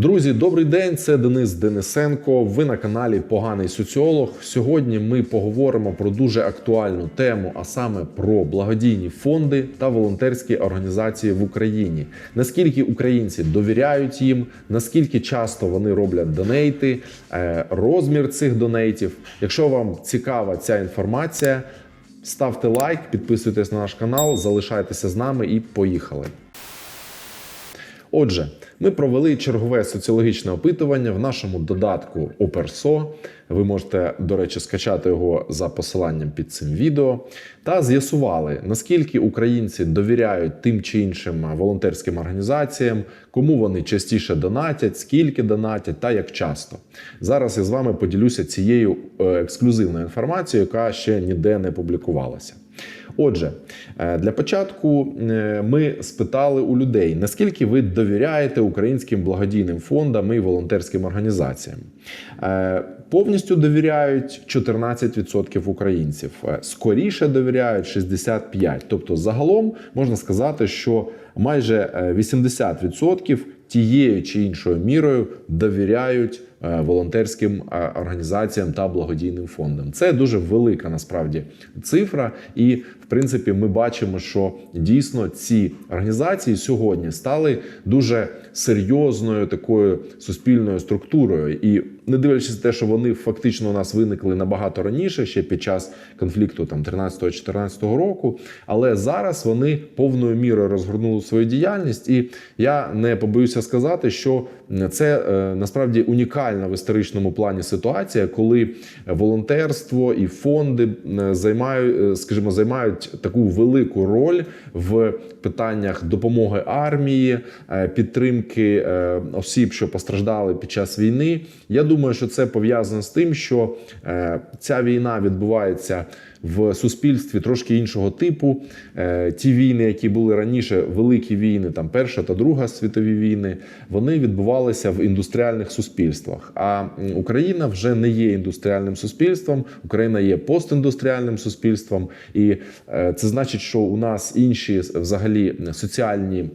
Друзі, добрий день. Це Денис Денисенко. Ви на каналі Поганий соціолог. Сьогодні ми поговоримо про дуже актуальну тему, а саме про благодійні фонди та волонтерські організації в Україні. Наскільки українці довіряють їм, наскільки часто вони роблять донейти, е, розмір цих донейтів. Якщо вам цікава ця інформація, ставте лайк, підписуйтесь на наш канал, залишайтеся з нами і поїхали. Отже, ми провели чергове соціологічне опитування в нашому додатку Оперсо. Ви можете, до речі, скачати його за посиланням під цим відео. Та з'ясували, наскільки українці довіряють тим чи іншим волонтерським організаціям, кому вони частіше донатять, скільки донатять та як часто. Зараз я з вами поділюся цією е, ексклюзивною інформацією, яка ще ніде не публікувалася. Отже, е, для початку е, ми спитали у людей, наскільки ви довіряєте українським благодійним фондам і волонтерським організаціям. Е, Повністю довіряють 14% українців, скоріше довіряють 65%. Тобто, загалом можна сказати, що майже е, 80% тією чи іншою мірою довіряють волонтерським е, організаціям та благодійним фондам. Це дуже велика насправді цифра, і в принципі ми бачимо, що дійсно ці організації сьогодні стали дуже серйозною такою суспільною структурою. І не дивлячись на те, що вони фактично у нас виникли набагато раніше, ще під час конфлікту там 13-14 року, але зараз вони повною мірою розгорнули свою діяльність, і я не побоюся сказати, що це е, насправді унікальна в історичному плані ситуація, коли волонтерство і фонди е, займають, е, скажімо, займають таку велику роль в питаннях допомоги армії, е, підтримки осіб, що постраждали під час війни. Я думаю, що це пов'язано з тим, що ця війна відбувається в суспільстві трошки іншого типу. Ті війни, які були раніше, великі війни, там Перша та Друга світові війни, вони відбувалися в індустріальних суспільствах. А Україна вже не є індустріальним суспільством, Україна є постіндустріальним суспільством, і е, це значить, що у нас інші взагалі соціальні.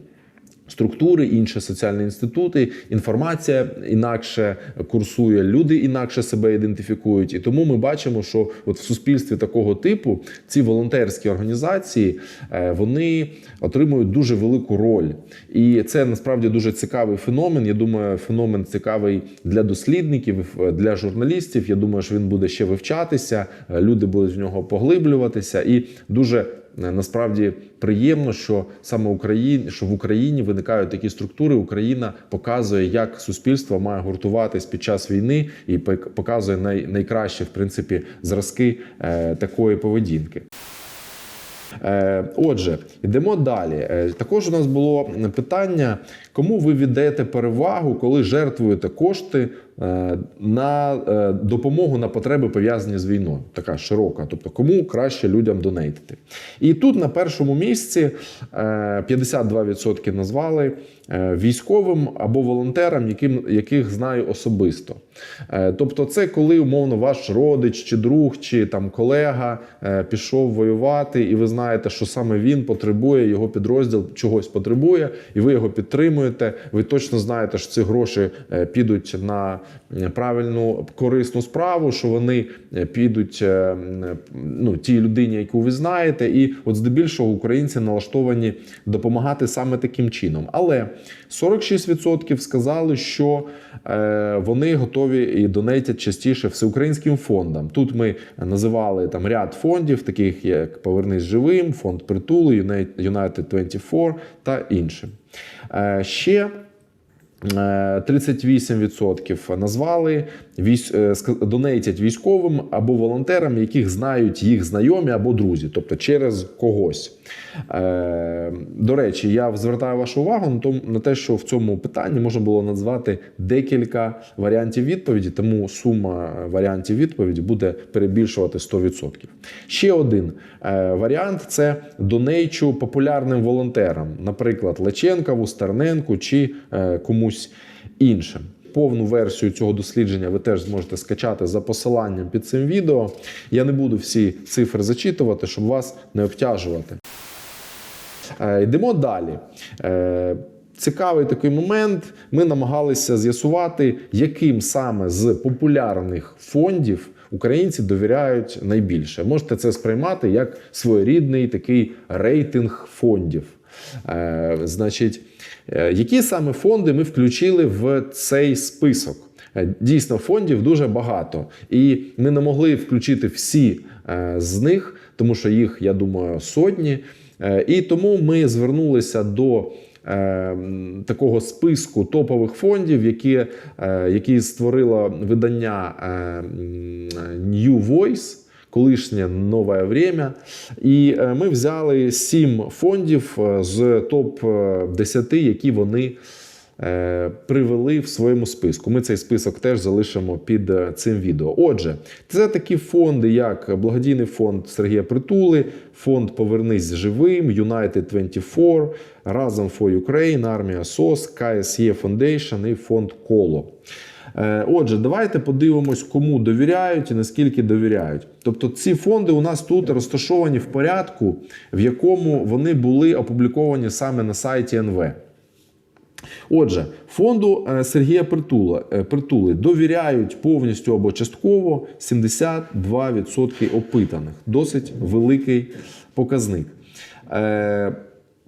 Структури, інші соціальні інститути, інформація інакше курсує, люди інакше себе ідентифікують. І тому ми бачимо, що от в суспільстві такого типу ці волонтерські організації е, вони отримують дуже велику роль. І це насправді дуже цікавий феномен. Я думаю, феномен цікавий для дослідників, для журналістів. Я думаю, що він буде ще вивчатися, е, люди будуть в нього поглиблюватися і дуже. Е, Насправді приємно, що саме Україні, що в Україні виникають такі структури. Україна показує, як суспільство має гуртуватись під час війни, і показує най, найкращі в принципі зразки е, такої поведінки. Е, Отже, йдемо далі. Також у нас було питання, кому ви віддаєте перевагу, коли жертвуєте кошти на е, допомогу на потреби пов'язані з війною. Така широка. Тобто, кому краще людям донейтити. І тут на першому місці е, 52% назвали е, військовим або волонтерам, яким, яких знаю особисто. Е, Тобто, це коли умовно ваш родич чи друг, чи там колега е, пішов воювати, і ви знаєте, що саме він потребує, його підрозділ чогось потребує, і ви його підтримуєте. Ви точно знаєте, що ці гроші е, підуть на е, правильну корисну справу, що вони е, підуть е, ну, тій людині, яку ви знаєте. І от здебільшого українці налаштовані допомагати саме таким чином. Але 46% сказали, що е, вони готові і донейтять частіше всеукраїнським фондам. Тут ми називали там ряд фондів, таких як Повернись живим, фонд притулу, United 24 та іншим. Ще 38% назвали військ, е, військовим або волонтерам, яких знають їх знайомі або друзі, тобто через когось. Е, До речі, я звертаю вашу увагу на те, що в цьому питанні можна було назвати декілька варіантів відповіді, тому сума варіантів відповіді буде перебільшувати 100%. Ще один е, варіант це донейчу популярним волонтерам, наприклад, Леченкову, Стерненку чи е, комусь іншим. Повну версію цього дослідження ви теж зможете скачати за посиланням під цим відео. Я не буду всі цифри зачитувати, щоб вас не обтяжувати. Е, Йдемо далі. Е, цікавий такий момент. Ми намагалися з'ясувати, яким саме з популярних фондів українці довіряють найбільше. Можете це сприймати як своєрідний такий рейтинг фондів. Е, значить, е, які саме фонди ми включили в цей список? Е, Дійсно, фондів дуже багато, і ми не могли включити всі з них, тому що їх, я думаю, сотні. І тому ми звернулися до такого списку топових фондів, які, які створило видання New Voice. Колишнє нове время, і е, ми взяли сім фондів е, з топ 10 які вони е, привели в своєму списку. Ми цей список теж залишимо під е, цим відео. Отже, це такі фонди, як благодійний фонд Сергія Притули, фонд Повернись живим, United 24, Разом for Ukraine, Армія СОС, КСЄ Foundation і фонд Коло. Е, Отже, давайте подивимось, кому довіряють і наскільки довіряють. Тобто, ці фонди у нас тут розташовані в порядку, в якому вони були опубліковані саме на сайті НВ. Отже, фонду е, Сергія Притула, е, Притули довіряють повністю або частково 72% опитаних. Досить великий показник.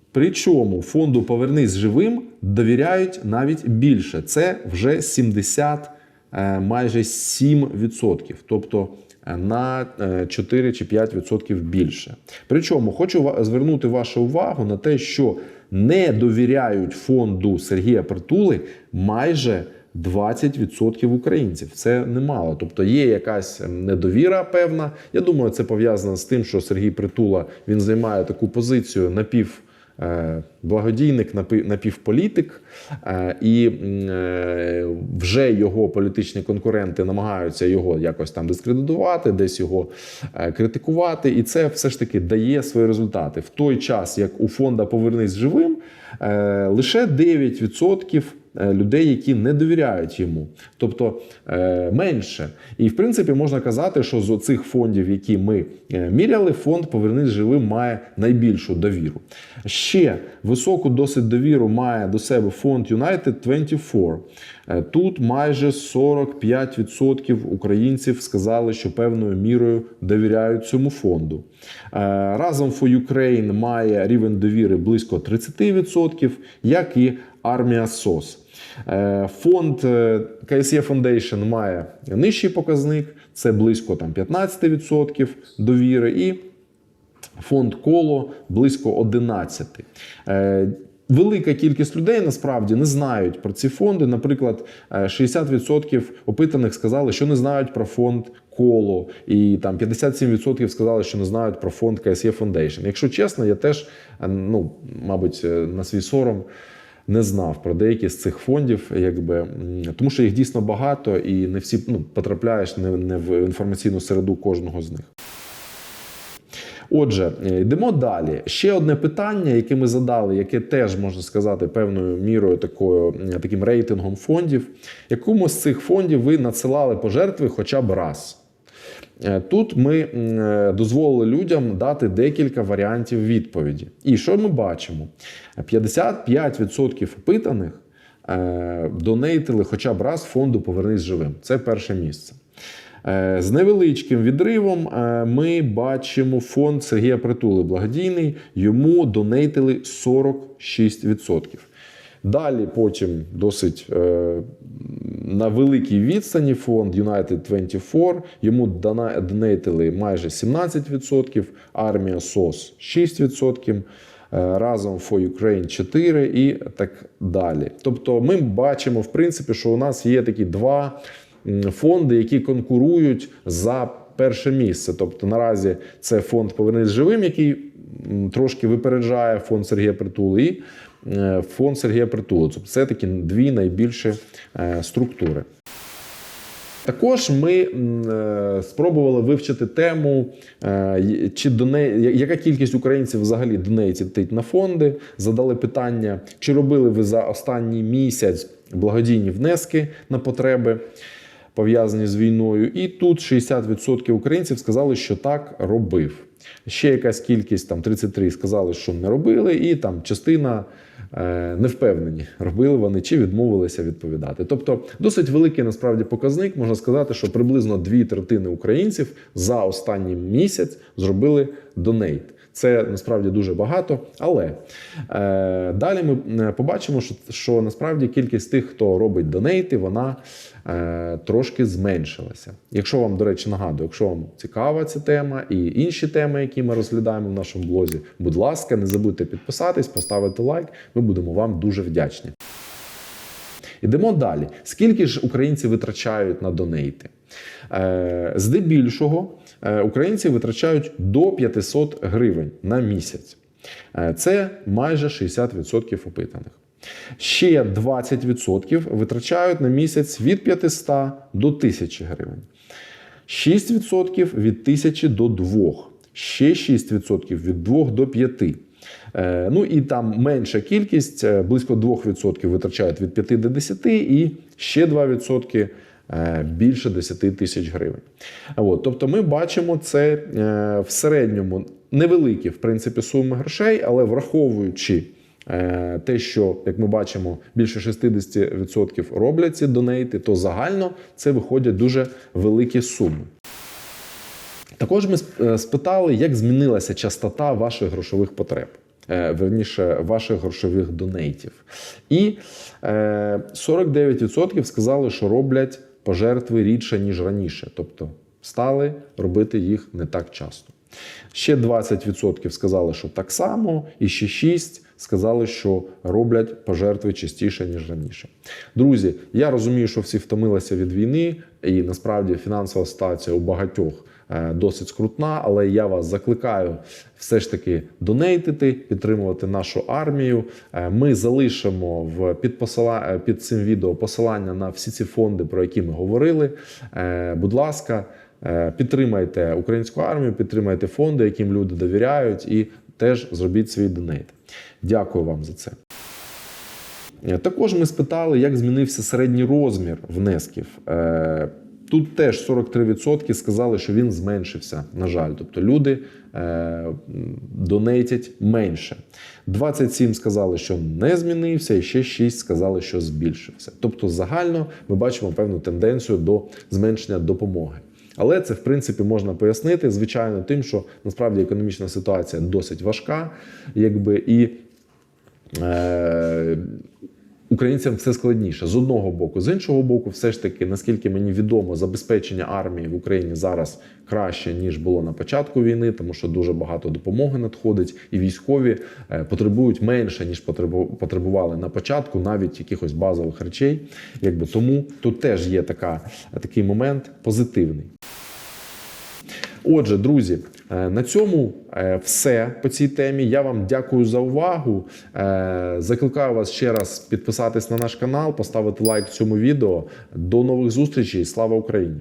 Е, Причому фонду Повернись живим довіряють навіть більше. Це вже 70, е, майже 7%. Тобто е, на е, 4 чи 5% більше. Причому хочу звернути вашу увагу на те, що не довіряють фонду Сергія Притули майже 20% українців. Це немало. Тобто є якась недовіра певна. Я думаю, це пов'язано з тим, що Сергій Притула він займає таку позицію напів. Е, Благодійник напівполітик, е, і е, вже його політичні конкуренти намагаються його якось там дискредитувати, десь його критикувати, і це все ж таки дає свої результати. В той час, як у фонда Повернись живим, лише 9% е, людей, які не довіряють йому, тобто е, менше. І в принципі можна казати, що з цих фондів, які ми е, міряли, фонд Повернись живим має найбільшу довіру. Ще високу досить довіру має до себе фонд United 24. Е, Тут майже 45% українців сказали, що певною мірою довіряють цьому фонду. Е, Разом for Ukraine має рівень довіри близько 30%, як і армія СОС. Е, Фонд е, КСЄ Foundation має нижчий показник, це близько там 15% довіри. І фонд коло близько 11. Е, Велика кількість людей насправді не знають про ці фонди. Наприклад, е, 60% опитаних сказали, що не знають про фонд коло, і там 57% сказали, що не знають про фонд КСЄ Foundation. Якщо чесно, я теж, ну, мабуть, на свій сором. Не знав про деякі з цих фондів, якби тому що їх дійсно багато, і не всі ну, потрапляєш не, не в інформаційну середу кожного з них. Отже, е, йдемо далі. Ще одне питання, яке ми задали, яке теж можна сказати певною мірою такою, таким рейтингом фондів. Якому з цих фондів ви надсилали пожертви хоча б раз? Е, Тут ми е, дозволили людям дати декілька варіантів відповіді. І що ми бачимо? 55% опитаних е, донейтили хоча б раз фонду Повернись живим. Це перше місце. З невеличким відривом ми бачимо фонд Сергія Притули благодійний. Йому донейтили 46%. Далі потім досить на великій відстані фонд United 24, йому донейтили майже 17%, армія СОС 6%, е, разом for Ukraine 4 і так далі. Тобто ми бачимо, в принципі, що у нас є такі два фонди, які конкурують за перше місце. Тобто наразі це фонд Повернись живим, який трошки випереджає фонд Сергія Притули. Фонд Сергія Притули. Тобто це такі дві найбільші е, структури. Також ми е, спробували вивчити тему, е, чи доне... я- яка кількість українців взагалі донейтить на фонди. Задали питання, чи робили ви за останній місяць благодійні внески на потреби, пов'язані з війною. І тут 60% українців сказали, що так робив. Ще якась кількість, там 33 сказали, що не робили, і там частина е, не впевнені, робили вони чи відмовилися відповідати. Тобто досить великий насправді показник. Можна сказати, що приблизно дві третини українців за останній місяць зробили донейт. Це насправді дуже багато, але е, далі ми е, побачимо, що, що насправді кількість тих, хто робить донейти, вона е, трошки зменшилася. Якщо вам, до речі, нагадую, якщо вам цікава ця тема і інші теми, які ми розглядаємо в нашому блозі, будь ласка, не забудьте підписатись, поставити лайк. Ми будемо вам дуже вдячні. Ідемо далі. Скільки ж українці витрачають на донейти? Е, Здебільшого е, українці витрачають до 500 гривень на місяць. Е, Це майже 60% опитаних. Ще 20% витрачають на місяць від 500 до 1000 гривень. 6% від 1000 до 2, ще 6% від 2 до 5. Е, Ну і там менша кількість, е, близько 2% витрачають від 5 до 10 і ще 2% е, більше 10 тисяч гривень. От, тобто ми бачимо це в середньому невеликі, в принципі, суми грошей, але враховуючи те, що, як ми бачимо, більше 60% роблять ці донейти, то загально це виходять дуже великі суми. Також ми спитали, як змінилася частота ваших грошових потреб, верніше, ваших грошових донейтів. І е, 49% сказали, що роблять пожертви рідше, ніж раніше. Тобто стали робити їх не так часто. Ще 20% сказали, що так само, і ще 6% сказали, що роблять пожертви частіше, ніж раніше. Друзі, я розумію, що всі втомилися від війни, і насправді фінансова ситуація у багатьох е, досить скрутна, але я вас закликаю все ж таки донейтити, підтримувати нашу армію. Е, Ми залишимо в під, посила... е, під цим відео посилання на всі ці фонди, про які ми говорили. Е, Будь ласка, е, підтримайте українську армію, підтримайте фонди, яким люди довіряють, і теж зробіть свій донейт. Дякую вам за це. Е, Також ми спитали, як змінився середній розмір внесків. Тут теж 43% сказали, що він зменшився, на жаль. Тобто люди е, донейтять менше. 27 сказали, що не змінився, і ще 6 сказали, що збільшився. Тобто, загально ми бачимо певну тенденцію до зменшення допомоги. Але це, в принципі, можна пояснити, звичайно, тим, що насправді економічна ситуація досить важка, якби і. Е, Українцям все складніше з одного боку, з іншого боку, все ж таки, наскільки мені відомо, забезпечення армії в Україні зараз краще ніж було на початку війни, тому що дуже багато допомоги надходить, і військові е, потребують менше ніж потребували на початку, навіть якихось базових речей. Якби тому тут теж є така, такий момент позитивний. Отже, друзі, е, на цьому е, все по цій темі. Я вам дякую за увагу. Е, Закликаю вас ще раз підписатись на наш канал, поставити лайк цьому відео. До нових зустрічей. Слава Україні!